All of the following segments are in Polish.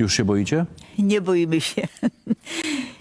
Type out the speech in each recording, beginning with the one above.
Już się boicie? Nie boimy się.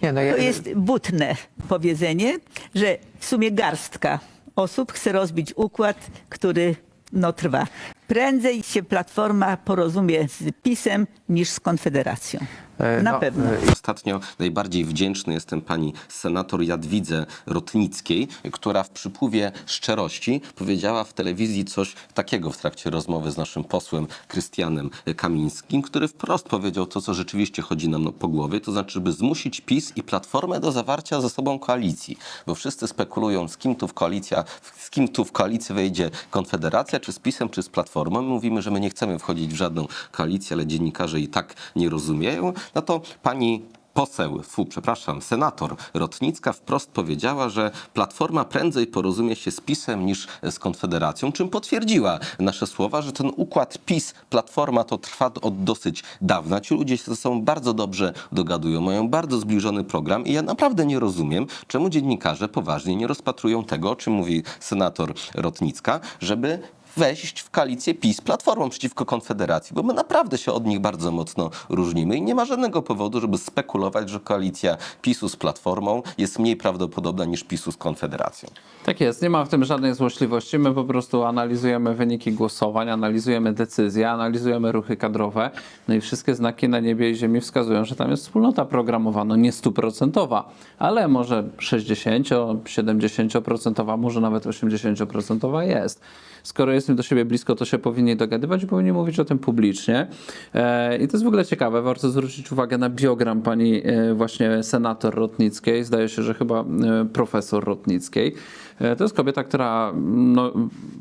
Nie, no ja, To jest butne powiedzenie, że w sumie garstka osób chce rozbić układ, który no, trwa. Prędzej się Platforma porozumie z PiSem niż z Konfederacją. e, Na no, pewno. e, Ostatnio najbardziej wdzięczny jestem pani senator Jadwidze Rotnickiej, która w przypływie szczerości powiedziała w telewizji coś takiego w trakcie rozmowy z naszym posłem Krystianem Kamińskim, który wprost powiedział to, co rzeczywiście chodzi nam po głowie, to znaczy, by zmusić PiS i Platformę do zawarcia ze sobą koalicji, bo wszyscy spekulują, z kim tu w koalicja, z kim tu w koalicję wejdzie Konfederacja, czy z PiSem, czy z Platformą. My mówimy, że my nie chcemy wchodzić w żadną koalicję, ale dziennikarze i tak nie rozumieją. No to pani poseł, fu, przepraszam, senator Rotnicka wprost powiedziała, że Platforma prędzej porozumie się z PiSem niż z Konfederacją, czym potwierdziła nasze słowa, że ten układ PiS-Platforma to trwa od dosyć dawna. Ci ludzie się ze sobą bardzo dobrze dogadują, mają bardzo zbliżony program i ja naprawdę nie rozumiem, czemu dziennikarze poważnie nie rozpatrują tego, o czym mówi senator Rotnicka, żeby wejść w koalicję PiS Platformą przeciwko Konfederacji, bo my naprawdę się od nich bardzo mocno różnimy i nie ma żadnego powodu, żeby spekulować, że koalicja PiSu z Platformą jest mniej prawdopodobna niż PiSu z Konfederacją. Tak jest, nie ma w tym żadnej złośliwości. My po prostu analizujemy wyniki głosowań, analizujemy decyzje, analizujemy ruchy kadrowe. No i wszystkie znaki na niebie i ziemi wskazują, że tam jest wspólnota programowa, no nie stuprocentowa, ale może 60, 70%, może nawet 80% jest. Skoro jest im do siebie blisko, to się powinni dogadywać powinni mówić o tym publicznie. E, I to jest w ogóle ciekawe. Warto zwrócić uwagę na biogram pani e, właśnie senator Rotnickiej. Zdaje się, że chyba e, profesor Rotnickiej. E, To jest kobieta, która no,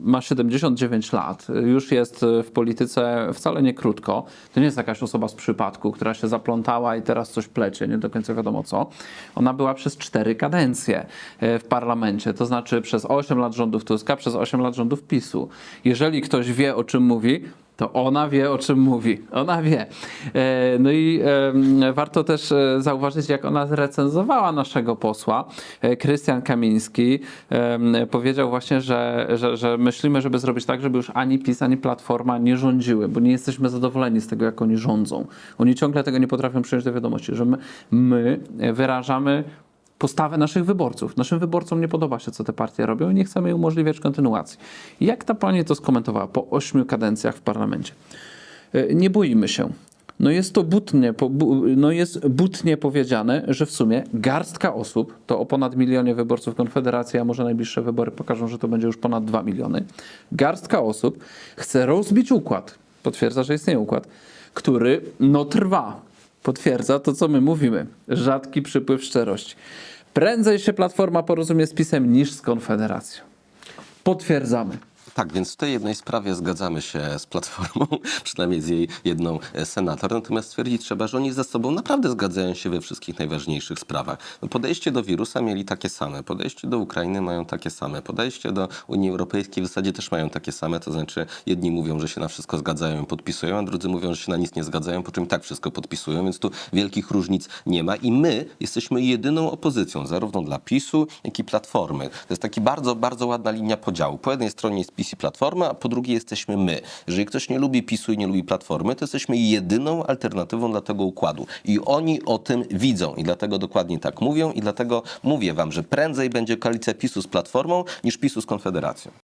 ma 79 lat, już jest w polityce wcale nie krótko. To nie jest jakaś osoba z przypadku, która się zaplątała i teraz coś plecie, nie do końca wiadomo co. Ona była przez cztery kadencje e, w parlamencie, to znaczy przez 8 lat rządów Tuska, przez 8 lat rządów PiSu. Jeżeli ktoś wie, o czym mówi, to ona wie, o czym mówi. Ona wie. E, No i warto też e, zauważyć, jak ona zrecenzowała naszego posła. E, Krystian Kamiński powiedział właśnie, że, że, że myślimy, żeby zrobić tak, żeby już ani PiS, ani Platforma nie rządziły, bo nie jesteśmy zadowoleni z tego, jak oni rządzą. Oni ciągle tego nie potrafią przyjąć do wiadomości, że my, my wyrażamy postawę naszych wyborców. Naszym wyborcom nie podoba się, co te partie robią i nie chcemy umożliwiać kontynuacji. Jak ta pani to skomentowała po ośmiu kadencjach w parlamencie? E, Nie boimy się. No jest to butnie, no jest butnie powiedziane, że w sumie garstka osób, to o ponad milionie wyborców Konfederacji, a może najbliższe wybory pokażą, że to będzie już ponad 2 miliony, garstka osób chce rozbić układ, potwierdza, że istnieje układ, który no trwa, potwierdza to, co my mówimy. Rzadki przypływ szczerości. Prędzej się Platforma porozumie z PiSem niż z Konfederacją. Potwierdzamy. Tak, więc w tej jednej sprawie zgadzamy się z Platformą, przynajmniej z jej jedną e, senator, natomiast stwierdzić trzeba, że oni ze sobą naprawdę zgadzają się we wszystkich najważniejszych sprawach. No, podejście do wirusa mieli takie same, podejście do Ukrainy mają takie same, podejście do Unii Europejskiej w zasadzie też mają takie same, to znaczy jedni mówią, że się na wszystko zgadzają i podpisują, a drudzy mówią, że się na nic nie zgadzają, po czym tak wszystko podpisują, więc tu wielkich różnic nie ma i my jesteśmy jedyną opozycją, zarówno dla PiSu, jak i Platformy. To jest taki bardzo, bardzo ładna linia podziału. Po jednej stronie jest PiS Platforma, a po drugiej jesteśmy my. Jeżeli ktoś nie lubi PiSu i nie lubi Platformy, to jesteśmy jedyną alternatywą dla tego układu. I oni o tym widzą i dlatego dokładnie tak mówią i dlatego mówię wam, że prędzej będzie koalicja PiSu z Platformą niż PiSu z Konfederacją.